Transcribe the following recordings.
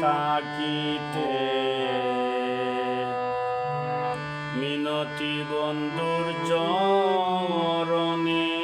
তাকিতে মিনতি বন্ধুর চরণে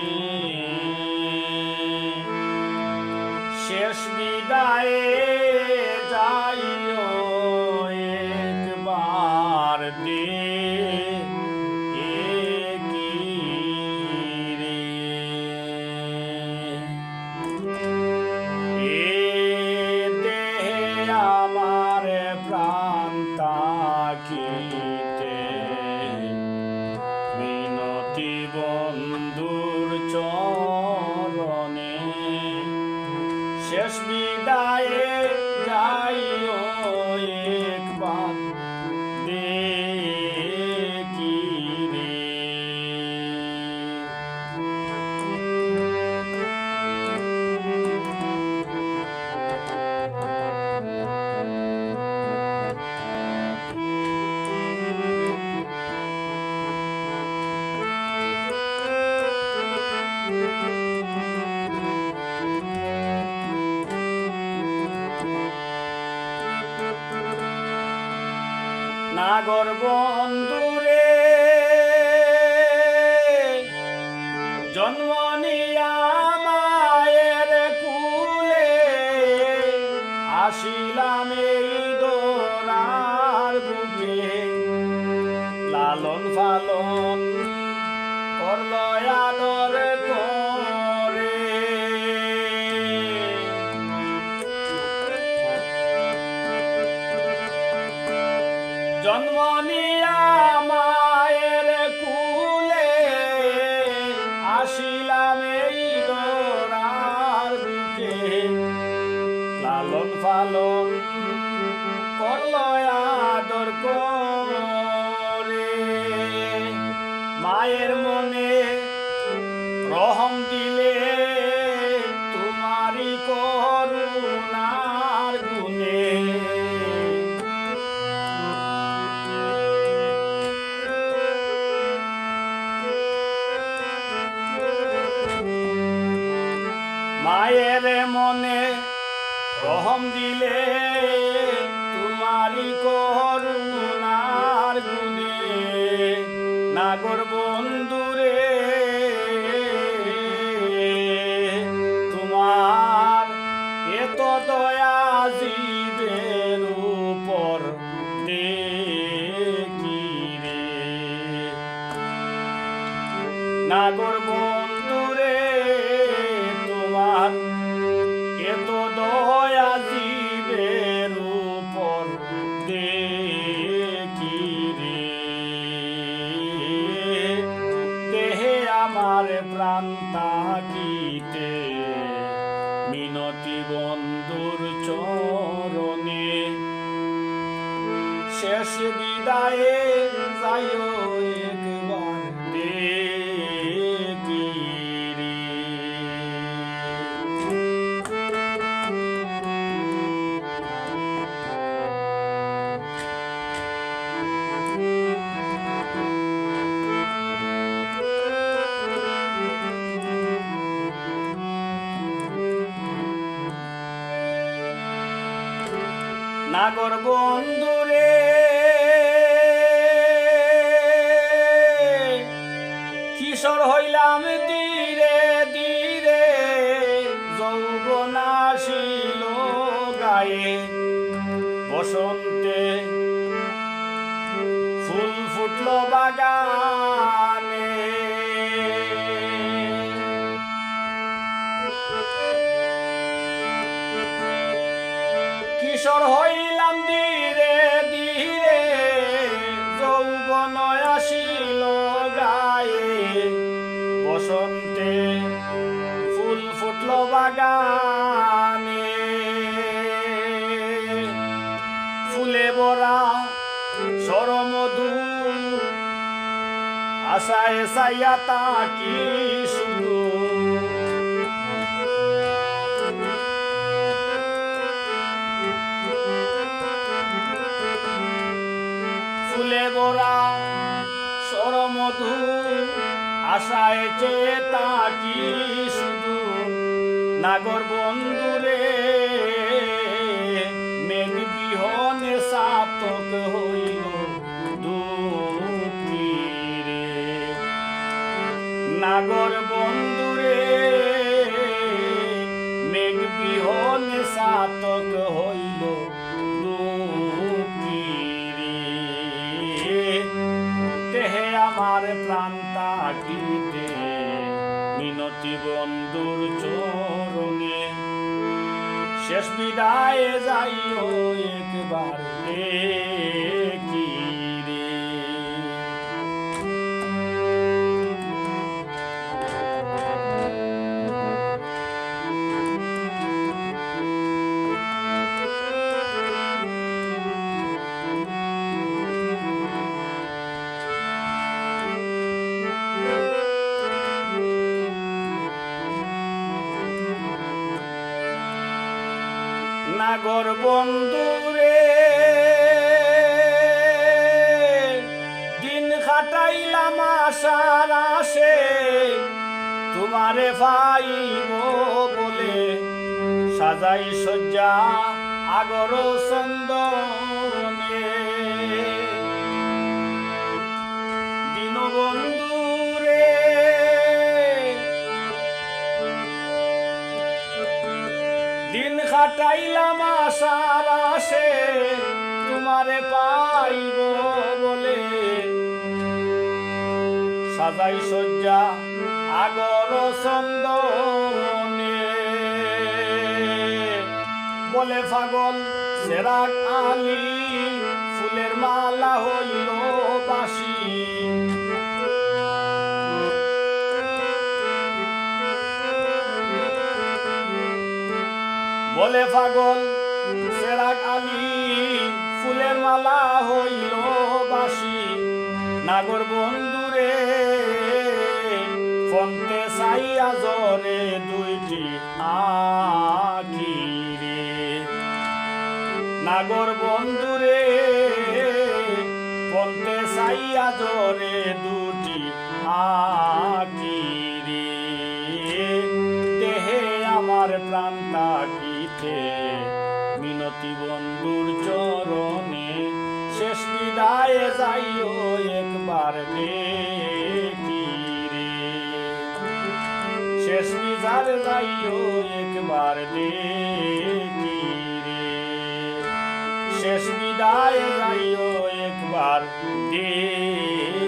নাগর বন্ধুরে জন্ম নিয়া মায়ের কুলে আসিলাম এই দোরার বুকে। লালন ফালন করল আদর জন্ম নিয়া মায়ের মনে রহম দিলে তোমারই করুণার গুণে। নাগর বন্ধুরে, তোমার এত দয়া জীবের উপর রে? নাগর আমার প্রাণ তাকিতে মিনতি বন্ধুর চরণে। শেষ বিদায়ে যাইও নাগর বন্ধুরে কিশোর হইলাম ধীরে ধীরে যৌবন আসিল গায়ে। বসন্তে ফুল ফুটল বাগানে। বসন্তে ফুল ফুটল বাগানে। ফুলে ভরা সরমধু আশায় সাইয়া তাকি শুধু ফুলে ভরা সরমধু আশায় চেতা কি শুধু। নাগর বন্ধুরে মেঘ বিহনে সাতক হইল দুপুরে নাগর বন্ধুরে মেঘ বিহনে সাতক হইল তাকিতে মিনতি বন্ধুর চরণে শেষ বিদায় যাই একবার দেখি। নাগর বন্ধুরে দিন খাটাইলাম আশার আসে তোমারে পাইব বলে সাজাই সজ্জা আগর চন্দনে। দীনবন্ধুরে দিন খাটাইলাম আশার আসে তোমারে পাইব বলে। সাজাই সজ্জা আগর চন্দনে। বলে পাগল সেরাক আলী, ফুলের মালা হইল বলে পাগল সেরাক আলী, ফুলের মালা হইল বাসি নাগর বন্ধুরে, ফন্তে সাইয়া জরে দুইটি আখি রে। নাগর বন্ধুরে, ফন্তে সাইয়া জরে দুটি আখি রে। দেহে আমার প্রাণ তাকিতে মিনতি বন্ধুর চরণে শেষ বিদায় যাইও, একবার দেখি শেষ বিদার যাইও, একবার দেখি রে। শেষ বিদায় যাইও, একবার দেখি